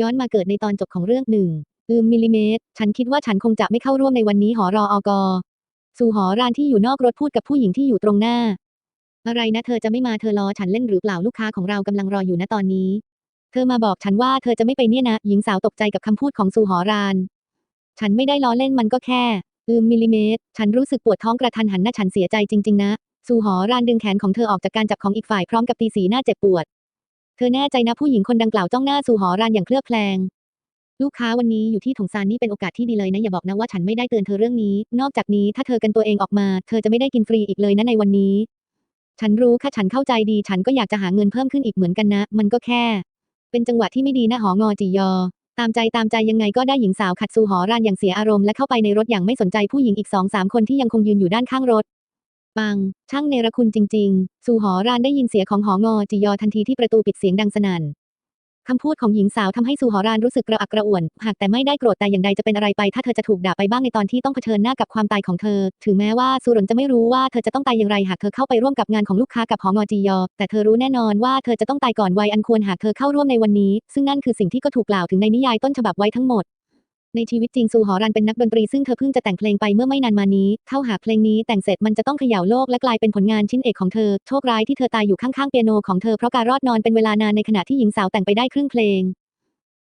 ย้อนมาเกิดในตอนจบของเรื่องหนึ่งอืมมิลลิเมตร ฉันคิดว่าฉันคงจะไม่เข้าร่วมในวันนี้หอรออกอสู่หอรานที่อยู่นอกรถพูดกับผู้หญิงที่อยู่ตรงหน้า อะไรนะเธอจะไม่มาเธอรอฉันเล่นหรือเปล่าลูกค้าของเรากำลังรออยู่นะตอนนี้ เธอมาบอกฉันว่าเธอจะไม่ไปเนี่ยนะ หญิงสาวตกใจกับคำพูดของสู่หอราน ฉันไม่ได้ล้อเล่นมันก็แค่อืมมิลลิเมตร ฉันรู้สึกปวดท้องกระทันหันนะฉันเสียใจจริง ๆ นะ สู่หอรานดึงแขนของเธอออกจากการจับของอีกฝ่ายพร้อมกับตีสีหน้าเจ็บปวด เธอแน่ใจนะผู้หญิงคนดังกล่าวจ้องหน้าสู่หอรานอย่างเคลือบแคลง ลูกค้าวันนี้อยู่ที่ถงซานนี่เป็นโอกาสที่ดีเลยนะอย่าบอกนะว่าฉันไม่ได้เตือนเธอเรื่องนี้ นอกจากนี้ถ้าเธอกันตัวเองออกมา เธอจะไม่ได้กินฟรีอีกเลยนะในวันนี้ ฉันรู้ค่ะฉันเข้าใจดี ฉันก็อยากจะหาเงินเพิ่มขึ้นอีกเหมือนกันนะ มันก็แค่ เป็นจังหวะที่ไม่ดีนะหองอจียอ ตามใจตามใจยังไงก็ได้หญิงสาวขัดสู่หอรานอย่างเสียอารมณ์และเข้าไปในรถอย่างไม่สนใจผู้หญิงอีกสองสามคนที่ยังคงยืนอยู่ด้านข้างรถ ปัง ช่างเนรคุณจริง ๆ สู่หอรานได้ยินเสียงของหองอจียอทันทีที่ประตูปิดเสียงดังสนั่นคำพูดของหญิงสาวทำให้สู่หอรานรู้สึกกระอักกระอ่วน หากแต่ไม่ได้โกรธแต่อย่างใดจะเป็นอะไรไป ถ้าเธอจะถูกด่าไปบ้างในตอนที่ต้องเผชิญหน้ากับความตายของเธอ ถึงแม้ว่าสุรนจะไม่รู้ว่าเธอจะต้องตายอย่างไรหากเธอเข้าไปร่วมกับงานของลูกค้ากับหองอจียอ แต่เธอรู้แน่นอนว่าเธอจะต้องตายก่อนวัยอันควรหากเธอเข้าร่วมในวันนี้ ซึ่งนั่นคือสิ่งที่ก็ถูกกล่าวถึงในนิยายต้นฉบับไว้ทั้งหมด ในชีวิตจริงซูหอรันเป็นนักดนตรีซึ่งเธอเพิ่งจะแต่งเพลงไปเมื่อไม่นานมานี้ เท่าหากเพลงนี้แต่งเสร็จมันจะต้องเขย่าโลกและกลายเป็นผลงานชิ้นเอกของเธอ โชคร้ายที่เธอตายอยู่ข้างๆเปียโนของเธอเพราะการรอดนอนเป็นเวลานานในขณะที่หญิงสาวแต่งไปได้ครึ่งเพลง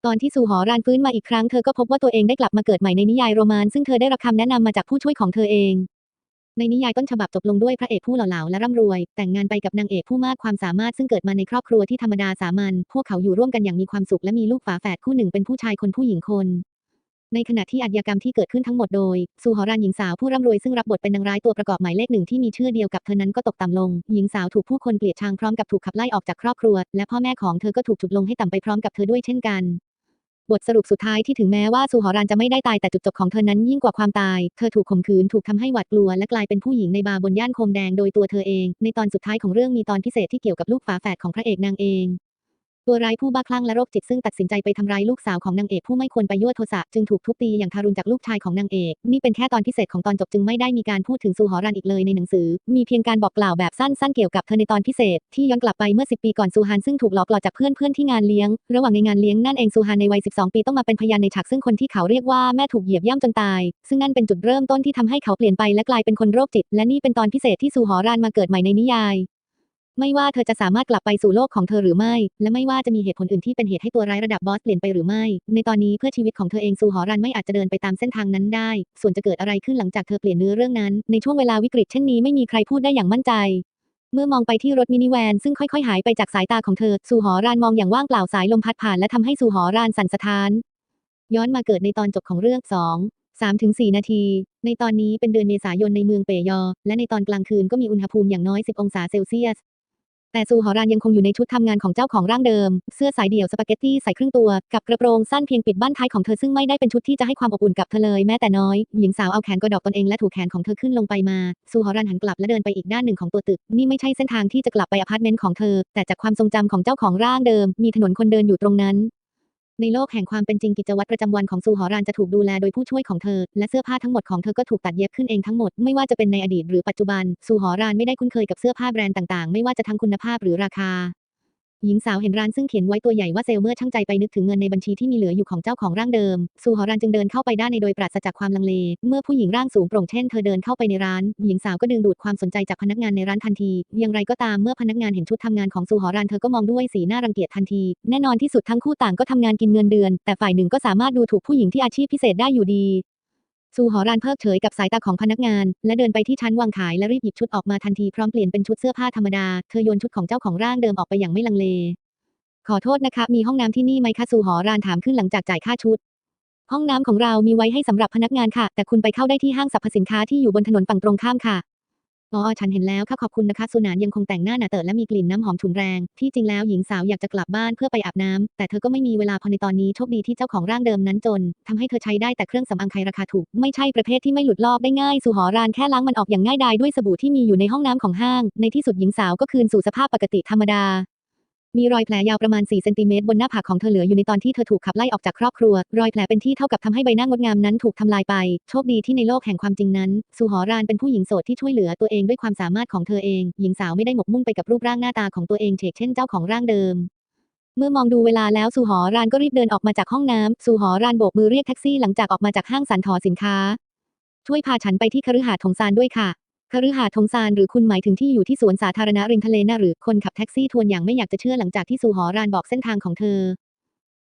ตอนที่ซูหอรานฟื้นมาอีกครั้งเธอก็พบว่าตัวเองได้กลับมาเกิดใหม่ในนิยายโรมานซึ่งเธอได้รับคำแนะนำมาจากผู้ช่วยของเธอเองในนิยายต้นฉบับจบลงด้วยพระเอกผู้หล่อเหลาและร่ำรวย แต่งงานไปกับนางเอกผู้มากความสามารถซึ่งเกิดมาในครอบครัวที่ธรรมดาสามัญพวกเขาอยู่ร่วมกันอย่างมีความสุขและมีลูกฝาแฝดคู่หนึ่งเป็นผู้ชายคนผู้หญิงคน ในขณะที่อาชญากรรมที่เกิดขึ้นทั้งหมดโดยซูหอรานหญิงสาวผู้ร่ำรวยซึ่งรับบทเป็นนางร้ายตัวประกอบหมายเลขหนึ่งที่มีชื่อเดียวกับเธอนั้นก็ตกต่ำลง หญิงสาวถูกผู้คนเกลียดชังพร้อมกับถูกขับไล่ออกจากครอบครัว และพ่อแม่ของเธอก็ถูกจุดลงให้ต่ำไปพร้อมกับเธอด้วยเช่นกันบทสรุปสุดท้ายที่ถึงแม้ว่าซูหอรานจะไม่ได้ตายแต่จุดจบของเธอนั้นยิ่งกว่าความตาย เธอถูกข่มขืนถูกทำให้หวาดกลัวและกลายเป็นผู้หญิงในบาร์บนย่านโคมแดงโดยตัวเธอเอง ในตอนสุดท้ายของเรื่องมีตอนพิเศษที่เกี่ยวกับลูกฝาแฝดของพระเอกนางเอง ตัวร้ายผู้บ้าคลั่งและโรคจิตซึ่งตัดสินใจไปทำร้ายลูกสาวของนางเอกผู้ไม่ควรไปยั่วโทสะจึงถูกทุบตีอย่างทารุณจากลูกชายของนางเอกนี่เป็นแค่ตอนพิเศษของตอนจบจึงไม่ได้มีการพูดถึงซูหอรันอีกเลยในหนังสือ มีเพียงการบอกกล่าวแบบสั้นๆเกี่ยวกับเธอในตอนพิเศษ ที่ย้อนกลับไปเมื่อ 10 ปีก่อนซูฮานซึ่งถูกหลอกหลอนจากเพื่อนๆที่งานเลี้ยง ระหว่างในงานเลี้ยงนั่นเองซูฮานในวัย 12 ปีต้องมาเป็นพยานในฉากซึ่งคนที่เขาเรียกว่าแม่ถูกเหยียบย่ำจนตาย ซึ่งนั่นเป็นจุดเริ่มต้นที่ทำให้เขาเปลี่ยนไปและกลายเป็นคนโรคจิต และนี่เป็นตอนพิเศษที่ซูหอรานมาเกิดใหม่ในนิยาย ไม่ว่าเธอจะสามารถกลับไปสู่โลกของเธอหรือไม่ และไม่ว่าจะมีเหตุผลอื่นที่เป็นเหตุให้ตัวร้ายระดับบอสเปลี่ยนไปหรือไม่ ในตอนนี้เพื่อชีวิตของเธอเองซูหอรันไม่อาจจะเดินไปตามเส้นทางนั้นได้ ส่วนจะเกิดอะไรขึ้นหลังจากเธอเปลี่ยนเนื้อเรื่องนั้น ในช่วงเวลาวิกฤตเช่นนี้ไม่มีใครพูดได้อย่างมั่นใจ เมื่อมองไปที่รถมินิแวนซึ่งค่อยๆ หายไปจากสายตาของเธอซูหอรานมองอย่างว่างเปล่าสายลมพัดผ่านและทำให้ซูหอรานสั่นสะท้าน ย้อนมาเกิดในตอนจบของเรื่องสองสามถึงสี่นาที ในตอนนี้เป็นเดือนเมษายนในเมืองเปยอ และในตอนกลางคืนก็มีอุณหภูมิอย่างน้อย 10 องศาเซลเซียส แต่ซูหอรานยังคงอยู่ในชุดทำงานของเจ้าของร่างเดิม เสื้อสายเดี่ยวสปาเกตตี้ใส่ครึ่งตัว กับกระโปรงสั้นเพียงปิดบ้านท้ายของเธอซึ่งไม่ได้เป็นชุดที่จะให้ความอบอุ่นกับเธอเลยแม้แต่น้อย หญิงสาวเอาแขนกระดอกตนเองและถูแขนของเธอขึ้นลงไปมา ซูหอรานหันกลับและเดินไปอีกด้านหนึ่งของตัวตึก นี่ไม่ใช่เส้นทางที่จะกลับไปอพาร์ตเมนต์ของเธอ แต่จากความทรงจำของเจ้าของร่างเดิม มีถนนคนเดินอยู่ตรงนั้น ในโลกแห่งความเป็นจริงกิจวัตรประจำวันของซูหอรานจะถูกดูแลโดยผู้ช่วยของเธอ และเสื้อผ้าทั้งหมดของเธอก็ถูกตัดเย็บขึ้นเองทั้งหมด ไม่ว่าจะเป็นในอดีตหรือปัจจุบันซูหอรานไม่ได้คุ้นเคยกับเสื้อผ้าแบรนด์ต่างๆ ไม่ว่าจะทั้งคุณภาพหรือราคา หญิงสาวเห็นร้านซึ่งเขียนไว้ตัวใหญ่ว่าเซลเมื่อช่างใจไปนึกถึงเงินในบัญชีที่มีเหลืออยู่ของเจ้าของร่างเดิมซูหอรันจึงเดินเข้าไปด้านในโดยปราศจากความลังเล เมื่อผู้หญิงร่างสูงโปร่งเช่นเธอเดินเข้าไปในร้าน หญิงสาวก็ดึงดูดความสนใจจากพนักงานในร้านทันที อย่างไรก็ตามเมื่อพนักงานเห็นชุดทำงานของซูหอรันเธอก็มองด้วยสีหน้ารังเกียจทันที แน่นอนที่สุดทั้งคู่ต่างก็ทำงานกินเงินเดือน แต่ฝ่ายหนึ่งก็สามารถดูถูกผู้หญิงที่อาชีพพิเศษได้อยู่ดี ซูหอรานเพิกเฉยกับสายตาของพนักงาน และเดินไปที่ชั้นวางขายและรีบหยิบชุดออกมาทันทีพร้อมเปลี่ยนเป็นชุดเสื้อผ้าธรรมดา เธอโยนชุดของเจ้าของร่างเดิมออกไปอย่างไม่ลังเล ขอโทษนะคะ มีห้องน้ำที่นี่ไหมคะซูหอรานถามขึ้นหลังจากจ่ายค่าชุด ห้องน้ำของเรามีไว้ให้สำหรับพนักงานค่ะ แต่คุณไปเข้าได้ที่ห้างสรรพสินค้าที่อยู่บนถนนฝั่งตรงข้ามค่ะ อ๋อฉันเห็นแล้วค่ะขอบคุณนะคะสุนานยังคงแต่งหน้าหนาเตอะและมีกลิ่นน้ำหอมฉุนแรง ที่จริงแล้วหญิงสาวอยากจะกลับบ้านเพื่อไปอาบน้ำแต่เธอก็ไม่มีเวลาพอในตอนนี้โชคดีที่เจ้าของร่างเดิมนั้นจนทำให้เธอใช้ได้แต่เครื่องสำอางไทยราคาถูก ไม่ใช่ประเภทที่ไม่หลุดลอกได้ง่ายสุหอรานแค่ล้างมันออกอย่างง่ายดายด้วยสบู่ที่มีอยู่ในห้องน้ำของห้าง ในที่สุดหญิงสาวก็คืนสู่สภาพปกติธรรมดา มีรอยแผลยาวประมาณ 4 เซนติเมตรบนหน้าผากของเธอเหลืออยู่ในตอนที่เธอถูกขับไล่ออกจากครอบครัว รอยแผลเป็นที่เท่ากับทำให้ใบหน้างดงามนั้นถูกทำลายไป โชคดีที่ในโลกแห่งความจริงนั้น สุหอรานเป็นผู้หญิงโสดที่ช่วยเหลือตัวเองด้วยความสามารถของเธอเอง หญิงสาวไม่ได้หมกมุ่นไปกับรูปร่างหน้าตาของตัวเองเฉกเช่นเจ้าของร่างเดิมเมื่อมองดูเวลาแล้วสุหอรานก็รีบเดินออกมาจากห้องน้ำสุหอรานโบกมือเรียกแท็กซี่หลังจากออกมาจากห้างสันทอสินค้า ช่วยพาฉันไปที่คฤหาสน์ทงซานด้วยค่ะ คฤหาสน์ทงซานหรือคุณหมายถึงที่อยู่ที่สวนสาธารณะริมทะเลน่ะหรือคนขับแท็กซี่ทวนอย่างไม่อยากจะเชื่อหลังจากที่สุหอรานบอกเส้นทางของเธอ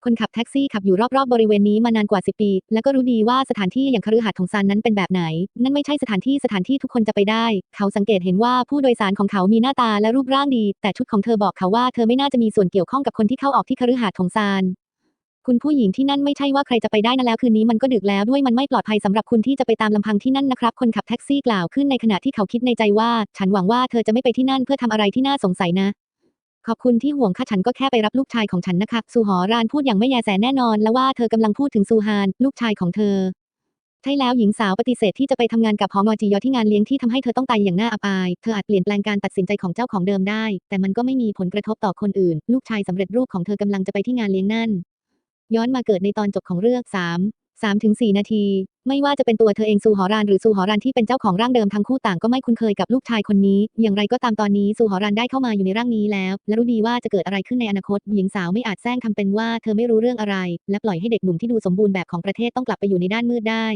คนขับแท็กซี่ขับอยู่รอบๆบริเวณนี้มานานกว่า 10 ปี และก็รู้ดีว่าสถานที่อย่างคฤหาสน์ทงซานนั้นเป็นแบบไหน นั่นไม่ใช่สถานที่สถานที่ทุกคนจะไปได้ เขาสังเกตเห็นว่าผู้โดยสารของเขามีหน้าตาและรูปร่างดี แต่ชุดของเธอบอกเขาว่าเธอไม่น่าจะมีส่วนเกี่ยวข้องกับคนที่เข้าออกที่คฤหาสน์ทงซาน คุณผู้หญิงที่นั่นไม่ใช่ว่าใครจะไปได้นะแล้วคืนนี้มันก็ดึกแล้วด้วยมันไม่ปลอดภัยสำหรับคุณที่จะไปตามลำพังที่นั่นนะครับ คนขับแท็กซี่กล่าวขึ้นในขณะที่เขาคิดในใจว่า ฉันหวังว่าเธอจะไม่ไปที่นั่นเพื่อทำอะไรที่น่าสงสัยนะ ขอบคุณที่ห่วงค่ะฉันก็แค่ไปรับลูกชายของฉันนะคะซูหอรานพูดอย่างไม่แยแสแน่นอน และว่าเธอกำลังพูดถึงซูฮานลูกชายของเธอใช่แล้วหญิงสาวปฏิเสธที่จะไปทำงานกับหองอจียอที่งานเลี้ยงที่ทำให้เธอต้องตายอย่างน่าอับอาย เธออาจเปลี่ยนแปลงการตัดสินใจของเจ้าของเดิมได้ แต่มันก็ไม่มีผลกระทบต่อคนอื่น ลูกชายสำเร็จรูปของเธอกำลังจะไปที่งานเลี้ยงนั่น ย้อนมาเกิดในตอนจบของเรื่อง3 3ถึง4นาที ไม่ว่าจะเป็นตัวเธอเองซูหอรานหรือซูหอรานที่เป็นเจ้าของร่างเดิมทั้งคู่ต่างก็ไม่คุ้นเคยกับลูกชายคนนี้ อย่างไรก็ตามตอนนี้ซูหอรานได้เข้ามาอยู่ในร่างนี้แล้ว และรู้ดีว่าจะเกิดอะไรขึ้นในอนาคต หญิงสาวไม่อาจแซงทำเป็นว่าเธอไม่รู้เรื่องอะไร และปล่อยให้เด็กหนุ่มที่ดูสมบูรณ์แบบของประเทศต้องกลับไปอยู่ในด้านมืดได้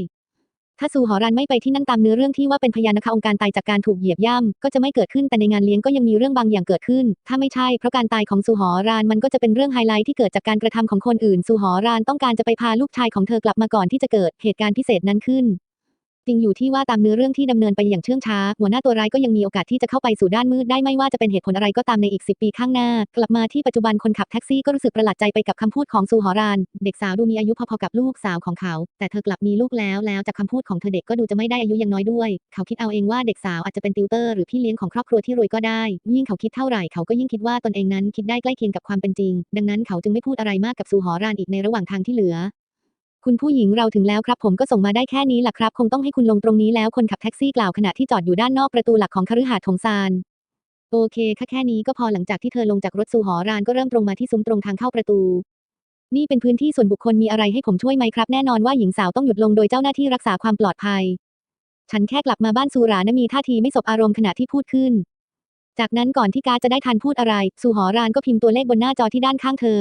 ถ้าซูหอรันไม่ไปที่นั่นตามเนื้อเรื่องที่ว่าเป็นพยานนะคะองค์การตายจากการถูกเหยียบย่ำก็จะไม่เกิดขึ้นแต่ในงานเลี้ยงก็ยังมีเรื่องบางอย่างเกิดขึ้น ถ้าไม่ใช่เพราะการตายของซูหอรานมันก็จะเป็นเรื่องไฮไลท์ที่เกิดจากการกระทำของคนอื่นซูหอรานต้องการจะไปพาลูกชายของเธอกลับมาก่อนที่จะเกิดเหตุการณ์พิเศษนั้นขึ้น จริงอยู่ที่ว่าตามเนื้อเรื่องที่ดำเนินไปอย่างเชื่องช้า หัวหน้าตัวร้ายก็ยังมีโอกาสที่จะเข้าไปสู่ด้านมืดได้ไม่ว่าจะเป็นเหตุผลอะไรก็ตามในอีก 10 ปีข้างหน้า กลับมาที่ปัจจุบันคนขับแท็กซี่ก็รู้สึกประหลาดใจไปกับคำพูดของซูหอราน เด็กสาวดูมีอายุพอๆกับลูกสาวของเขา แต่เธอกลับมีลูกแล้วแล้วจากคำพูดของเธอเด็กก็ดูจะไม่ได้อายุยังน้อยด้วย เขาคิดเอาเองว่าเด็กสาวอาจจะเป็นติวเตอร์หรือพี่เลี้ยงของครอบครัวที่รวยก็ได้ ยิ่งเขาคิดเท่าไหร่เขาก็ยิ่งคิดว่าตนเองนั้นคิดได้ใกล้เคียงกับความเป็นจริง ดังนั้นเขาจึงไม่พูดอะไรมากกับซูหอรานอีกในระหว่างทางที่เหลือ คุณผู้หญิงเราถึงแล้วครับผมก็ส่งมาได้แค่นี้แหละครับ คงต้องให้คุณลงตรงนี้แล้วคนขับแท็กซี่กล่าวขณะที่จอดอยู่ด้านนอกประตูหลักของคฤหาสน์ทงซานโอเคค่ะแค่นี้ก็พอหลังจากที่เธอลงจากรถซูหอรานก็เริ่มตรงมาที่ซุ้มตรงทางเข้าประตู นี่เป็นพื้นที่ส่วนบุคคลมีอะไรให้ผมช่วยไหมครับ แน่นอนว่าหญิงสาวต้องหยุดลงโดยเจ้าหน้าที่รักษาความปลอดภัย ฉันแค่กลับมาบ้านซูรานะมีท่าทีไม่สบอารมณ์ขณะที่พูดขึ้น จากนั้นก่อนที่การจะได้ทันพูดอะไรซูหอรานก็พิมพ์ตัวเลขบนหน้าจอที่ด้านข้างเธอ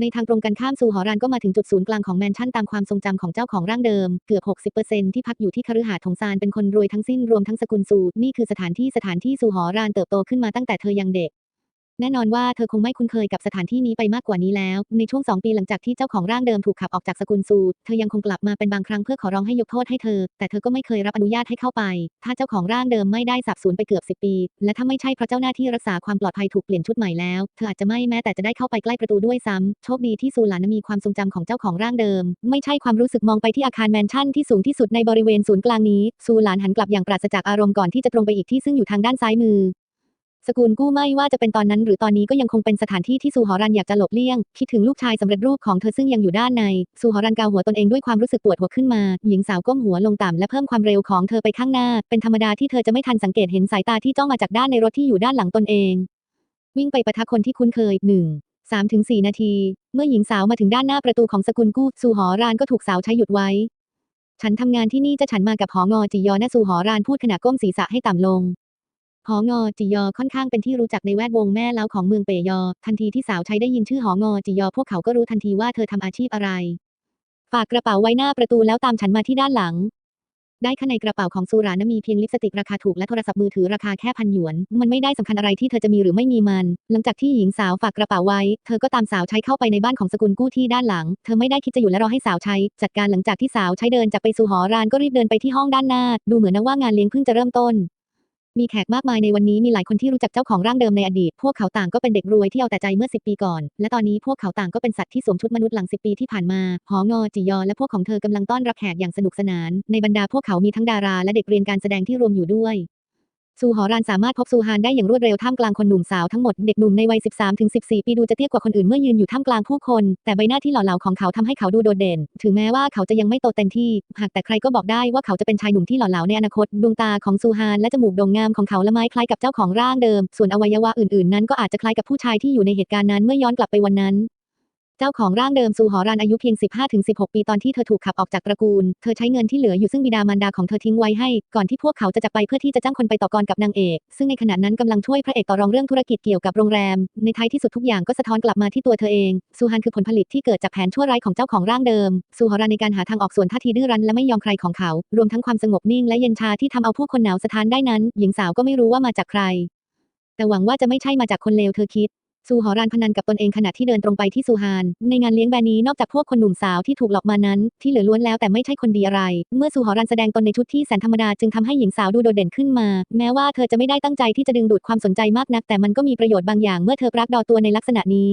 ในทางตรงกันข้ามซูหอรันก็มาถึงจุดศูนย์กลางของแมนชั่นตามความทรงจำของเจ้าของร่างเดิม เกือบ 60%ที่พักอยู่ที่คฤหาสน์ทงซานเป็นคนรวยทั้งสิ้นรวมทั้งสกุลซู นี่คือสถานที่สถานที่ซูหอรานเติบโตขึ้นมาตั้งแต่เธอยังเด็ก แน่นอนว่าเธอคงไม่คุ้นเคยกับสถานที่นี้ไปมากกว่านี้แล้ว ในช่วง 2 ปีหลังจากที่เจ้าของร่างเดิมถูกขับออกจากสกุลซูเธอยังคงกลับมาเป็นบางครั้งเพื่อขอร้องให้ยกโทษให้เธอ แต่เธอก็ไม่เคยรับอนุญาตให้เข้าไป ถ้าเจ้าของร่างเดิมไม่ได้สับสูญไปเกือบ 10 ปี และถ้าไม่ใช่เพราะเจ้าหน้าที่รักษาความปลอดภัยถูกเปลี่ยนชุดใหม่แล้ว เธออาจจะไม่แม้แต่จะได้เข้าไปใกล้ประตูด้วยซ้ำโชคดีที่ซูหลานมีความทรงจำของเจ้าของร่างเดิม ไม่ใช่ความรู้สึกมองไปที่อาคารแมนชั่นที่สูงที่สุดในบริเวณศูนย์กลางนี้ซูหลานหันกลับอย่างปราศจากอารมณ์ก่อนที่จะตรงไปอีกที่ซึ่งอยู่ทางด้านซ้ายมือ สกุลกู้ไม่ว่าจะเป็นตอนนั้นหรือตอนนี้ก็ยังคงเป็นสถานที่ที่ซูหอรันอยากจะหลบเลี่ยง คิดถึงลูกชายสำเร็จรูปของเธอซึ่งยังอยู่ด้านในซูหอรันกาวหัวตนเองด้วยความรู้สึกปวดหัวขึ้นมา หญิงสาวก้มหัวลงต่ำและเพิ่มความเร็วของเธอไปข้างหน้า เป็นธรรมดาที่เธอจะไม่ทันสังเกตเห็นสายตาที่จ้องมาจากด้านในรถที่อยู่ด้านหลังตนเอง วิ่งไปปะทะคนที่คุ้นเคยหนึ่งสามถึงสี่นาที เมื่อหญิงสาวมาถึงด้านหน้าประตูของสกุลกู้ซูหอรานก็ถูกสาวใช้หยุดไว้ ฉันทำงานที่นี่จะฉันมากับหองอจียอนะซูหอรานพูดขณะก้มศีรษะให้ต่ำลง หองอจียอค่อนข้างเป็นที่รู้จักในแวดวงแม่เล้าของเมืองเปยอ ทันทีที่สาวใช้ได้ยินชื่อหองอจียอพวกเขาก็รู้ทันทีว่าเธอทำอาชีพอะไร ฝากกระเป๋าไว้หน้าประตูแล้วตามฉันมาที่ด้านหลัง ได้ข้างในกระเป๋าของซูรานะมีเพียงลิปสติกราคาถูกและโทรศัพท์มือถือราคาแค่พันหยวน มันไม่ได้สำคัญอะไรที่เธอจะมีหรือไม่มีมัน หลังจากที่หญิงสาวฝากกระเป๋าไว้ เธอก็ตามสาวใช้เข้าไปในบ้านของสกุลกู้ที่ด้านหลัง เธอไม่ได้คิดจะอยู่และรอให้สาวใช้ จัดการหลังจากที่สาวใช้เดินจากไปสู่หอรานก็รีบเดินไปที่ห้องด้านหน้า ดูเหมือนนะว่างานเลี้ยงเพิ่งจะเริ่มต้น มีแขกมากมายในวันนี้มีหลายคนที่รู้จักเจ้าของร่างเดิมในอดีต พวกเขาต่างก็เป็นเด็กรวยที่เอาแต่ใจเมื่อ 10 ปีก่อน และตอนนี้พวกเขาต่างก็เป็นสัตว์ที่สวมชุดมนุษย์หลัง 10 ปีที่ผ่านมา หองอจียอและพวกของเธอกำลังต้อนรับแขกอย่างสนุกสนาน ในบรรดาพวกเขามีทั้งดาราและเด็กเรียนการแสดงที่รวมอยู่ด้วย ซูหอรานสามารถพบซูฮานได้อย่างรวดเร็วท่ามกลางคนหนุ่มสาวทั้งหมด เด็กหนุ่มในวัย 13-14 ปีดูจะเตี้ยกว่าคนอื่นเมื่อยืนอยู่ท่ามกลางผู้คน แต่ใบหน้าที่หล่อเหลาของเขาทำให้เขาดูโดดเด่น ถึงแม้ว่าเขาจะยังไม่โตเต็มที่ หากแต่ใครก็บอกได้ว่าเขาจะเป็นชายหนุ่มที่หล่อเหลาในอนาคต ดวงตาของซูฮานและจมูกโด่งงามของเขาละไม้คล้ายกับเจ้าของร่างเดิม ส่วนอวัยวะอื่นๆนั้นก็อาจจะคล้ายกับผู้ชายที่อยู่ในเหตุการณ์นั้นเมื่อย้อนกลับไปวันนั้น จ้าของร่างเดิมซูหอรันอายุเพียง 15-16 ปีตอนที่เธอถูกขับออกจากตระกูล เธอใช้เงินที่เหลืออยู่ซึ่งบิดามารดาของเธอทิ้งไว้ให้ ก่อนที่พวกเขาจะจับไปเพื่อที่จะจ้างคนไปต่อกรกับนางเอก ซึ่งในขณะนั้นกำลังช่วยพระเอกต่อรองเรื่องธุรกิจเกี่ยวกับโรงแรม ในท้ายที่สุดทุกอย่างก็สะท้อนกลับมาที่ตัวเธอเอง ซูฮันคือผลผลิตที่เกิดจากแผนชั่วร้ายของเจ้าของร่างเดิม ซูหอรันในการหาทางออกส่วนท่าทีดื้อรั้นและไม่ยอมใครของเขา รวมทั้งความสงบนิ่งและเย็นชาที่ทำเอาผู้คนหนาวสะท้านได้นั้น หญิงสาวก็ไม่รู้ว่ามาจากใคร แต่หวังว่าจะไม่ใช่มาจากคนเลวเธอคิด ซูหอรานพนันกับตนเองขณะที่เดินตรงไปที่ซูฮาน ในงานเลี้ยงแบรนด์นี้นอกจากพวกคนหนุ่มสาวที่ถูกหลอกมานั้น ที่เหลือล้วนแล้วแต่ไม่ใช่คนดีอะไร เมื่อซูหอรานแสดงตนในชุดที่แสนธรรมดาจึงทำให้หญิงสาวดูโดดเด่นขึ้นมา แม้ว่าเธอจะไม่ได้ตั้งใจที่จะดึงดูดความสนใจมากนัก แต่มันก็มีประโยชน์บางอย่างเมื่อเธอปรากฏตัวในลักษณะนี้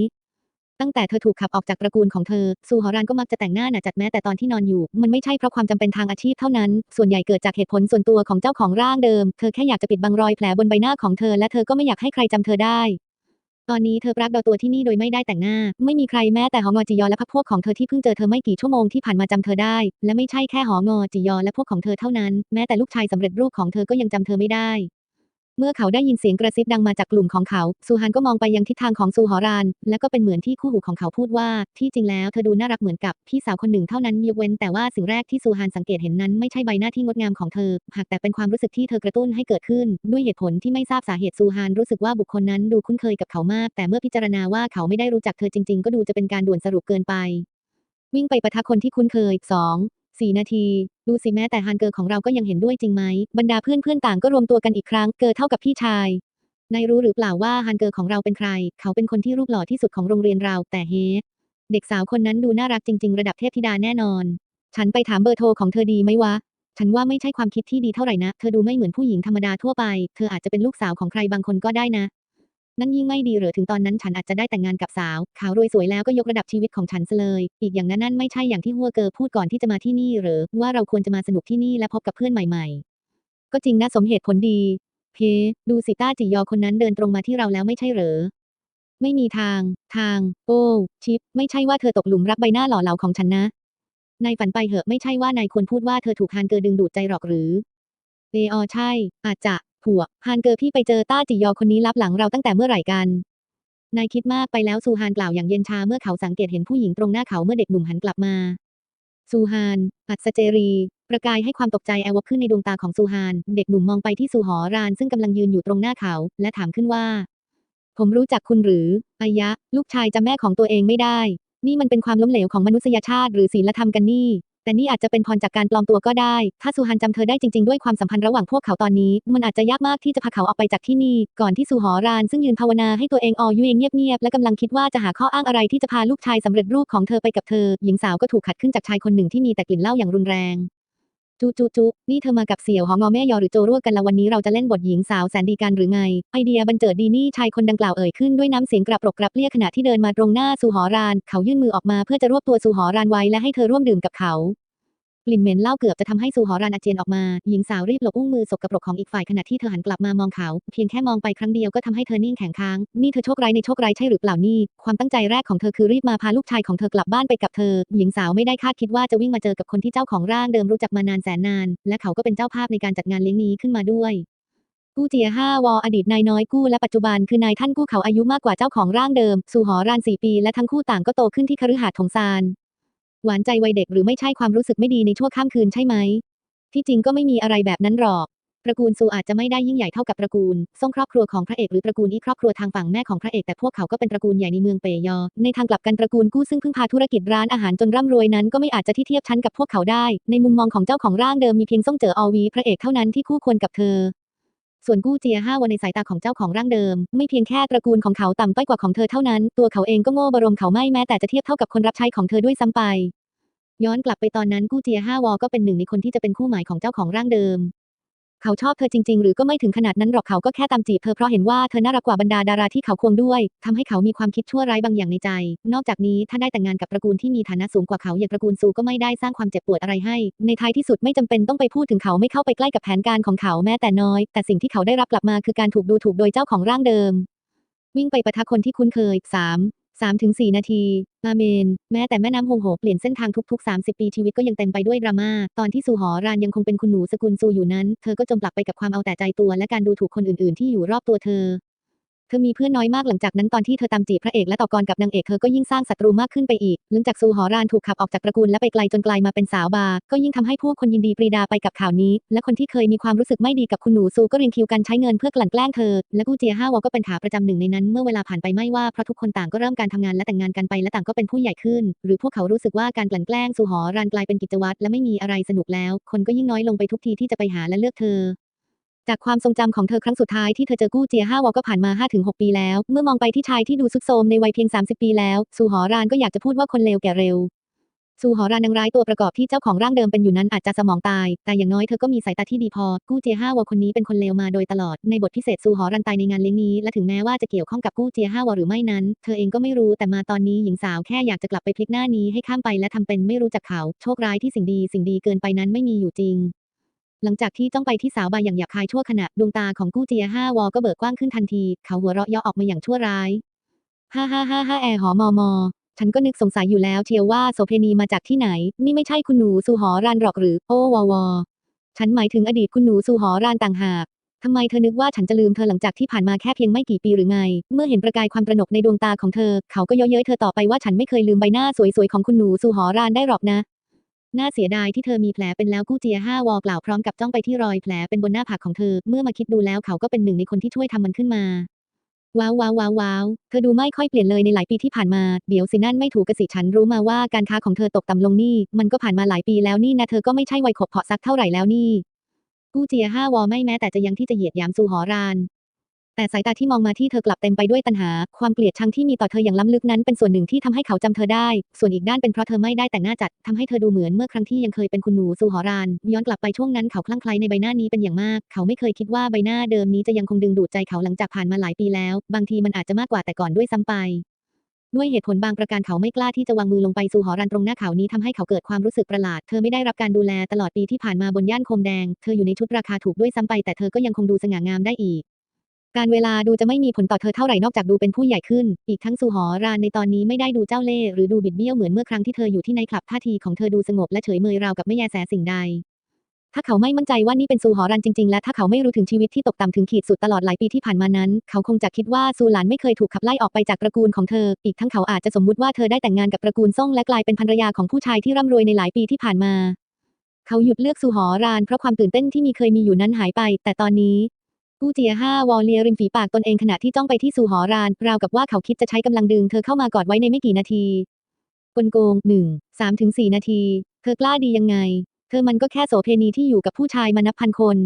ตั้งแต่เธอถูกขับออกจากตระกูลของเธอ ซูหอรานก็มักจะแต่งหน้าหนาจัดแม้แต่ตอนที่นอนอยู่ มันไม่ใช่เพราะความจำเป็นทางอาชีพเท่านั้น ส่วนใหญ่เกิดจากเหตุผลส่วนตัวของเจ้าของร่างเดิม เธอแค่อยากจะปิดบังรอยแผลบนใบหน้าของเธอและเธอก็ไม่อยากให้ใครจำเธอได้ ตอนนี้เธอปรักฏตัวที่นี่โดยไม่ได้แต่งหน้า ไม่มีใครแม้แต่หองอจิยอและพพวกของเธอที่เพิ่งเจอเธอไม่กี่ชั่วโมงที่ผ่านมาจำเธอได้ และไม่ใช่แค่หองอจิยอและพวกของเธอเท่านั้น แม้แต่ลูกชายสำเร็จรูปของเธอก็ยังจำเธอไม่ได้ เมื่อเขาได้ยินเสียงกระซิบดังมาจากกลุ่มของเขา ซูฮานก็มองไปยังทิศทางของซูหอราน และก็เป็นเหมือนที่คู่หูของเขาพูดว่า ที่จริงแล้วเธอดูน่ารักเหมือนกับพี่สาวคนหนึ่งเท่านั้นยกเว้นแต่ว่าสิ่งแรกที่ซูฮานสังเกตเห็นนั้นไม่ใช่ใบหน้าที่งดงามของเธอ หากแต่เป็นความรู้สึกที่เธอกระตุ้นให้เกิดขึ้น ด้วยเหตุผลที่ไม่ทราบสาเหตุซูฮานรู้สึกว่าบุคคลนั้นดูคุ้นเคยกับเขามาก แต่เมื่อพิจารณาว่าเขาไม่ได้รู้จักเธอจริง ๆ ก็ดูจะเป็นการด่วนสรุปเกินไปวิ่งไปปะทะคนที่คุ้นเคย 2 4 นาที ดูสิแม้แต่ฮันเกอร์ของเราก็ยังเห็นด้วยจริงไหม บรรดาเพื่อนๆต่างก็รวมตัวกันอีกครั้ง เกอเท่ากับพี่ชาย นายรู้หรือเปล่าว่าฮันเกอร์ของเราเป็นใคร เขาเป็นคนที่รูปหล่อที่สุดของโรงเรียนเรา แต่เฮเด็กสาวคนนั้นดูน่ารักจริง ๆ ระดับเทพธิดาแน่นอน ฉันไปถามเบอร์โทรของเธอดีไหมวะ ฉันว่าไม่ใช่ความคิดที่ดีเท่าไหร่นะ เธอดูไม่เหมือนผู้หญิงธรรมดาทั่วไป เธออาจจะเป็นลูกสาวของใครบางคนก็ได้นะ นั่นยิ่งไม่ดีเหรือถึงตอนนั้นฉันอาจจะได้แต่งงานกับสาว ขาวรวยสวยแล้วก็ยกระดับชีวิตของฉันเลย อีกอย่างนั้นนั่นไม่ใช่อย่างที่ฮัวเกอพูดก่อนที่จะมาที่นี่เหรือว่าเราควรจะมาสนุกที่นี่และพบกับเพื่อนใหม่ ๆ ก็จริงนะสมเหตุผลดี เพ ดูสิต้าจิยอคนนั้นเดินตรงมาที่เราแล้วไม่ใช่เหรอไม่มีทาง ทาง โอ้ชิป ไม่ใช่ว่าเธอตกหลุมรักใบหน้าหล่อเหลาของฉันนะ นายฝันไปเหอะไม่ใช่ว่านายควรพูดว่าเธอถูกฮานเกอดึงดูดใจหรอกหรือเออใช่ อาจจะัวฮานเกอพี่ไปเจอต้าจิยอคนนี้ลับหลังเราตั้งแต่เมื่อไหร่กัน นายคิดมากไปแล้วซูฮานกล่าวอย่างเย็นชาเมื่อเขาสังเกตเห็นผู้หญิงตรงหน้าเขาเมื่อเด็กหนุ่มหันกลับมาซูฮานอัศเจรี ประกายให้ความตกใจแอวบขึ้นในดวงตาของซูฮาน เด็กหนุ่มมองไปที่ซูหอราน ซึ่งกำลังยืนอยู่ตรงหน้าเขา และถามขึ้นว่า ผมรู้จักคุณหรืออายะ ลูกชายจำแม่ของตัวเองไม่ได้ นี่มันเป็นความล้มเหลวของมนุษยชาติหรือศีลธรรมกันนี่ แต่นี่อาจจะเป็นพรจากการปลอมตัวก็ได้ ถ้าซูฮันจำเธอได้จริง ๆ ด้วยความสัมพันธ์ระหว่างพวกเขาตอนนี้ มันอาจจะยากมากที่จะพาเขาออกไปจากที่นี่ ก่อนที่ซูหอรานซึ่งยืนภาวนาให้ตัวเองออยุเองเงียบๆ และกำลังคิดว่าจะหาข้ออ้างอะไรที่จะพาลูกชายสำเร็จรูปของเธอไปกับเธอ หญิงสาวก็ถูกขัดขึ้นจากชายคนหนึ่งที่มีแต่กลิ่นเหล้าอย่างรุนแรง จูจูจูนี่เธอมากับเสี่ยวหองอแม่ยอหรือโจรั่วกันละวันนี้เราจะเล่นบทหญิงสาวแสนดีกันหรือไง ไอเดียบันเจิดดีนี่ชายคนดังกล่าวเอ่ยขึ้นด้วยน้ำเสียงกระปรกกระเปรี้ยขณะที่เดินมาตรงหน้าสุหอราน เขายื่นมือออกมาเพื่อจะรวบตัวสุหอรานไว้และให้เธอร่วมดื่มกับเขา กลิ่นเหม็นเหล้าเกือบจะทำให้สุหอรานอาเจียนออกมา หญิงสาวรีบหลบอุ้งมือสกปรกของอีกฝ่ายขณะที่เธอหันกลับมามองเขา เพียงแค่มองไปครั้งเดียวก็ทำให้เธอนิ่งแข็งค้าง นี่เธอโชคร้ายในโชคร้ายใช่หรือเปล่านี่ ความตั้งใจแรกของเธอคือรีบมาพาลูกชายของเธอกลับบ้านไปกับเธอ หญิงสาวไม่ได้คาดคิดว่าจะวิ่งมาเจอกับคนที่เจ้าของร่างเดิมรู้จักมานานแสนนาน และเขาก็เป็นเจ้าภาพในการจัดงานเลี้ยงนี้ขึ้นมาด้วยกู้เจียห้าวออดีตนายน้อยกู้และปัจจุบันคือนายท่านกู้เขาอายุมากกว่าเจ้าของร่างเดิม สู่หอรานสี่ปีและทั้งคู่ต่างก็โตขึ้นที่คฤหาสน์ของซาน หวานใจวัยเด็กหรือไม่ใช่ความรู้สึกไม่ดีในชั่วข้ามคืนใช่ไหม ที่จริงก็ไม่มีอะไรแบบนั้นหรอก ตระกูลซูอาจจะไม่ได้ยิ่งใหญ่เท่ากับตระกูลซ่งครอบครัวของพระเอกหรือตระกูลอีครอบครัวทางฝั่งแม่ของพระเอกแต่พวกเขาก็เป็นตระกูลใหญ่ในเมืองเปยอ ในทางกลับกันตระกูลกู้ซึ่งพิ่งพาธุรกิจร้านอาหารจนร่ำรวยนั้นก็ไม่อาจจะที่เทียบชั้นกับพวกเขาได้ ในมุมมองของเจ้าของร่างเดิมมีเพียงซ่งเจ๋ออวีพระเอกเท่านั้นที่คู่ควรกับเธอ ส่วนกู้เจียห้าวันในสายตาของเจ้าของร่างเดิม ไม่เพียงแค่ตระกูลของเขาต่ำต้อยกว่าของเธอเท่านั้น ตัวเขาเองก็โง่บรมเขาไม่แม้แต่จะเทียบเท่ากับคนรับใช้ของเธอด้วยซ้ำไป ย้อนกลับไปตอนนั้นกู้เจียห้าวอก็เป็นหนึ่งในคนที่จะเป็นคู่หมายของเจ้าของร่างเดิม เขาชอบเธอจริง ๆ หรือก็ไม่ถึงขนาดนั้นหรอกเขาก็แค่ตามจีบเธอเพราะเห็นว่าเธอน่ารักกว่าบรรดาดาราที่เขาควงด้วยทำให้เขามีความคิดชั่วร้ายบางอย่างในใจ นอกจากนี้ถ้าได้แต่งงานกับตระกูลที่มีฐานะสูงกว่าเขาอย่างตระกูลซูก็ไม่ได้สร้างความเจ็บปวดอะไรให้ ในท้ายที่สุดไม่จำเป็นต้องไปพูดถึงเขาไม่เข้าไปใกล้กับแผนการของเขาแม้แต่น้อย แต่สิ่งที่เขาได้รับกลับมาคือการถูกดูถูกโดยเจ้าของร่างเดิม วิ่งไปปะทะคนที่คุ้นเคย 3 3ถึง4นาที อาเมน แม้แต่แม่น้ำฮงโหเปลี่ยนเส้นทางทุก ๆ 30 ปีชีวิตก็ยังเต็มไปด้วยดราม่า ตอนที่ซูหอรานยังคงเป็นคุณหนูสกุลซูอยู่นั้น เธอก็จมปลักไปกับความเอาแต่ใจตัวและการดูถูกคนอื่น ๆ ที่อยู่รอบตัวเธอ เธอมีเพื่อนน้อยมากหลังจากนั้นตอนที่เธอตามจีบพระเอกและต่อกรกับนางเอกเธอก็ยิ่งสร้างศัตรูมากขึ้นไปอีก หลังจากซูหอรานถูกขับออกจากตระกูลและไปไกลจนกลายมาเป็นสาวบาร์ก็ยิ่งทำให้ผู้คนยินดีปรีดาไปกับข่าวนี้ และคนที่เคยมีความรู้สึกไม่ดีกับคุณหนูซูก็เรียงคิวกันใช้เงินเพื่อกลั่นแกล้งเธอ และกู้เจียห้าวก็เป็นขาประจำหนึ่งในนั้น เมื่อเวลาผ่านไปไม่ว่าเพราะทุกคนต่างก็เริ่มการทำงานและแต่งงานกันไปและต่างก็เป็นผู้ใหญ่ขึ้น หรือพวกเขารู้สึกว่าการกลั่นแกล้งซูหอรานกลายเป็นกิจวัตรและไม่มีอะไรสนุกแล้ว คนก็ยิ่งน้อยลงไปทุกทีที่จะไปหาและเลือกเธอ จากความทรงจำของเธอครั้งสุดท้ายที่เธอเจอกู้เจียห้าวอก็ผ่านมา 5-6 ปีแล้ว เมื่อมองไปที่ชายที่ดูสุดโทมในวัยเพียง 30 ปีแล้ว สู่หอรานก็อยากจะพูดว่าคนเลวแก่เร็ว สู่หอรานนางร้ายตัวประกอบที่เจ้าของร่างเดิมเป็นอยู่นั้นอาจจะสมองตาย แต่อย่างน้อยเธอก็มีสายตาที่ดีพอ กู้เจียห้าวอคนนี้เป็นคนเลวมาโดยตลอด ในบทพิเศษสู่หอรันตายในงานเลี้ยงนี้ และถึงแม้ว่าจะเกี่ยวข้องกับกู้เจียห้าวอหรือไม่นั้น เธอเองก็ไม่รู้แต่มาตอนนี้หญิงสาวแค่อยากจะกลับไปพลิกหน้านี้ให้ข้ามไปและทำเป็นไม่รู้จักเขา โชคร้ายที่สิ่งดีสิ่งดีเกินไปนั้นไม่มีอยู่จริง หลังจากที่จ้องไปที่สาวบายอย่างหยาบคายชั่วขณะดวงตาของกู้เจียห้าวอก็เบิกกว้างขึ้นทันที เขาหัวเราะเยาะออกมาอย่างชั่วร้ายฮ่าฮ่าฮ่าฮ่าแอร์หอมอมอฉันก็นึกสงสัยอยู่แล้วเชียวว่าโสเพณีมาจากที่ไหน นี่ไม่ใช่คุณหนูสุหอรานหรอกหรือ โอ้วอวอฉันหมายถึงอดีตคุณหนูสุหอรานต่างหากทำไมเธอนึกว่าฉันจะลืมเธอหลังจากที่ผ่านมาแค่เพียงไม่กี่ปีหรือไง เมื่อเห็นประกายความตระหนกในดวงตาของเธอ เขาก็เย้ยเย้ยเธอต่อไปว่าฉันไม่เคยลืมใบหน้าสวยๆของคุณหนูสุหอรานได้หรอกนะ น่าเสียดายที่เธอมีแผลเป็นแล้วกู้เจียห้าวอกล่าวพร้อมกับจ้องไปที่รอยแผลเป็นบนหน้าผากของเธอ เมื่อมาคิดดูแล้วเขาก็เป็นหนึ่งในคนที่ช่วยทำมันขึ้นมา ว้าวว้าวว้าวว้าวเธอดูไม่ค่อยเปลี่ยนเลยในหลายปีที่ผ่านมา เดี๋ยวสินั่นไม่ถูกกสิฉันรู้มาว่าการค้าของเธอตกต่ำลงนี่ มันก็ผ่านมาหลายปีแล้วนี่นะเธอก็ไม่ใช่วัยขบเพาะสักเท่าไหร่แล้วนี่ กู้เจียห้าวอไม่แม้แต่จะยังที่จะเหยียดหยามซูหอราน แต่สายตาที่มองมาที่เธอกลับเต็มไปด้วยตัณหา ความเกลียดชังที่มีต่อเธออย่างล้ำลึกนั้นเป็นส่วนหนึ่งที่ทำให้เขาจำเธอได้ ส่วนอีกด้านเป็นเพราะเธอไม่ได้แต่งหน้าจัดทำให้เธอดูเหมือนเมื่อครั้งที่ยังเคยเป็นคุณหนูซูหอรานย้อนกลับไปช่วงนั้นเขาคลั่งไคล้ในใบหน้านี้เป็นอย่างมาก เขาไม่เคยคิดว่าใบหน้าเดิมนี้จะยังคงดึงดูดใจเขาหลังจากผ่านมาหลายปีแล้ว บางทีมันอาจจะมากกว่าแต่ก่อนด้วยซ้ำไปด้วยเหตุผลบางประการเขาไม่กล้าที่จะวางมือลงไปสู่หอรันตรงหน้าเขานี้ทำให้เขาเกิดความรู้สึกประหลาด เธอไม่ได้รับการดูแลตลอดปีที่ผ่านมาบนย่านคมแดง เธออยู่ในชุดราคาถูกด้วยซ้ำไปแต่เธอก็ยังคงดูสง่างามได้อีก การเวลาดูจะไม่มีผลต่อเธอเท่าไหร่นอกจากดูเป็นผู้ใหญ่ขึ้น อีกทั้งสู่หอรานในตอนนี้ไม่ได้ดูเจ้าเล่ห์หรือดูบิดเบี้ยวเหมือนเมื่อครั้งที่เธออยู่ที่ในคลับท่าทีของเธอดูสงบและเฉยเมยราวกับไม่แยแสสิ่งใด ถ้าเขาไม่มั่นใจว่านี่เป็นซูหอรันจริงๆ และถ้าเขาไม่รู้ถึงชีวิตที่ตกต่ำถึงขีดสุดตลอดหลายปีที่ผ่านมานั้น เขาคงจะคิดว่าซูหลานไม่เคยถูกขับไล่ออกไปจากตระกูลของเธอ อีกทั้งเขาอาจจะสมมุติว่าเธอได้แต่งงานกับตระกูลซ่งและกลายเป็นภรรยาของผู้ชายที่ร่ำรวยในหลายปีที่ผ่านมา เขาหยุดเลือกซูหอรานเพราะความตื่นเต้นที่มีเคยมีอยู่นั้นหายไป แต่ตอนนี้ กู้เจียห้าวอลเลียริมฝีปากตนเองขณะที่จ้องไปที่ซูหอราน ราวกับว่าเขาคิดจะใช้กำลังดึงเธอเข้ามากอดไว้ในไม่กี่นาทีกลโกงหนึ่งสามถึงสี่นาที เธอกล้าดียังไง เธอมันก็แค่โสเพณีที่อยู่กับผู้ชายมานับพันคน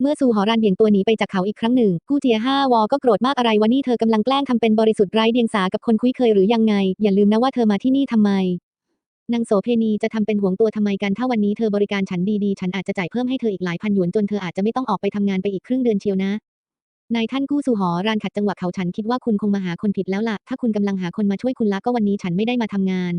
เมื่อซูหอรันเบี่ยงตัวหนีไปจากเขาอีกครั้งหนึ่ง กู้เจียห้าวอก็โกรธมากอะไรวะนี่เธอกำลังแกล้งทำเป็นบริสุทธิ์ไร้เดียงสากับคนคุ้ยเคยหรือยังไง อย่าลืมนะว่าเธอมาที่นี่ทำไม นางโสเพณีจะทำเป็นห่วงตัวทำไมกันถ้าวันนี้เธอบริการฉันดีๆ ฉันอาจจะจ่ายเพิ่มให้เธออีกหลายพันหยวนจนเธออาจจะไม่ต้องออกไปทำงานไปอีกครึ่งเดือนเชียวนะนายท่านกู้สู่หอรานขัดจังหวะเขาฉันคิดว่าคุณคงมาหาคนผิดแล้วล่ะ ถ้าคุณกำลังหาคนมาช่วยคุณละก็วันนี้ฉันไม่ได้มาทำงาน